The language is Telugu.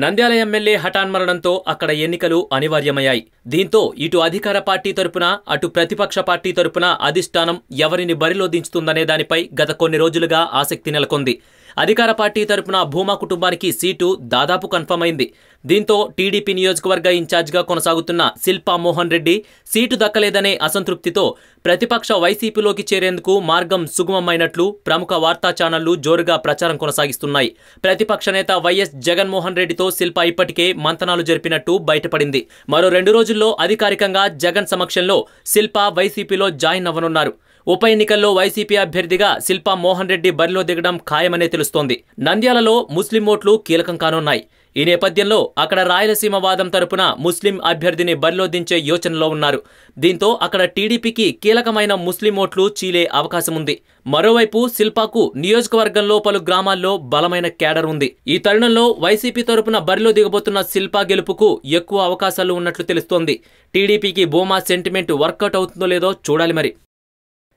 నంద్యాల ఎమ్మెల్యే హఠాన్మరణంతో అక్కడ ఎన్నికలు అనివార్యమయ్యాయి. దీంతో ఇటు అధికార పార్టీ తరపున అటు ప్రతిపక్ష పార్టీ తరపున అధిష్టానం ఎవరిని బరిలో దించుతుందనే దానిపై గత కొన్ని రోజులుగా ఆసక్తి నెలకొంది. అధికార పార్టీ తరపున భూమా కుటుంబానికి సీటు దాదాపు కన్ఫర్మ్ అయింది. దీంతో టీడీపీ నియోజకవర్గ ఇన్ఛార్జిగా కొనసాగుతున్న శిల్పా మోహన్ రెడ్డి సీటు దక్కలేదనే అసంతృప్తితో ప్రతిపక్ష వైసీపీలోకి చేరేందుకు మార్గం సుగమమైనట్లు ప్రముఖ వార్తా ఛానళ్ళు జోరుగా ప్రచారం కొనసాగిస్తున్నాయి. ప్రతిపక్ష నేత వైఎస్ జగన్మోహన్ రెడ్డితో శిల్ప ఇప్పటికే మంతనాలు జరిపినట్టు బయటపడింది. మరో రెండు రోజుల్లో అధికారికంగా జగన్ సమక్షంలో శిల్ప వైసీపీలో జాయిన్ అవ్వనున్నారు. ఉప ఎన్నికల్లో వైసీపీ అభ్యర్థిగా శిల్పా మోహన్ రెడ్డి బరిలో దిగడం ఖాయమనే తెలుస్తోంది. నంద్యాలలో ముస్లిం ఓట్లు కీలకం కానున్నాయి. ఈ నేపథ్యంలో అక్కడ రాయలసీమ వాదం తరపున ముస్లిం అభ్యర్థిని బరిలో దించే యోచనలో ఉన్నారు. దీంతో అక్కడ టీడీపీకి కీలకమైన ముస్లిం ఓట్లు చీలే అవకాశం ఉంది మరోవైపు శిల్పాకు నియోజకవర్గంలో పలు గ్రామాల్లో బలమైన కేడర్ ఉంది. ఈ తరుణంలో వైసీపీ తరపున బరిలో దిగబోతున్న శిల్పా గెలుపుకు ఎక్కువ అవకాశాలు ఉన్నట్లు తెలుస్తోంది. టీడీపీకి బోమా సెంటిమెంట్ వర్కౌట్ అవుతుందో లేదో చూడాలి మరి.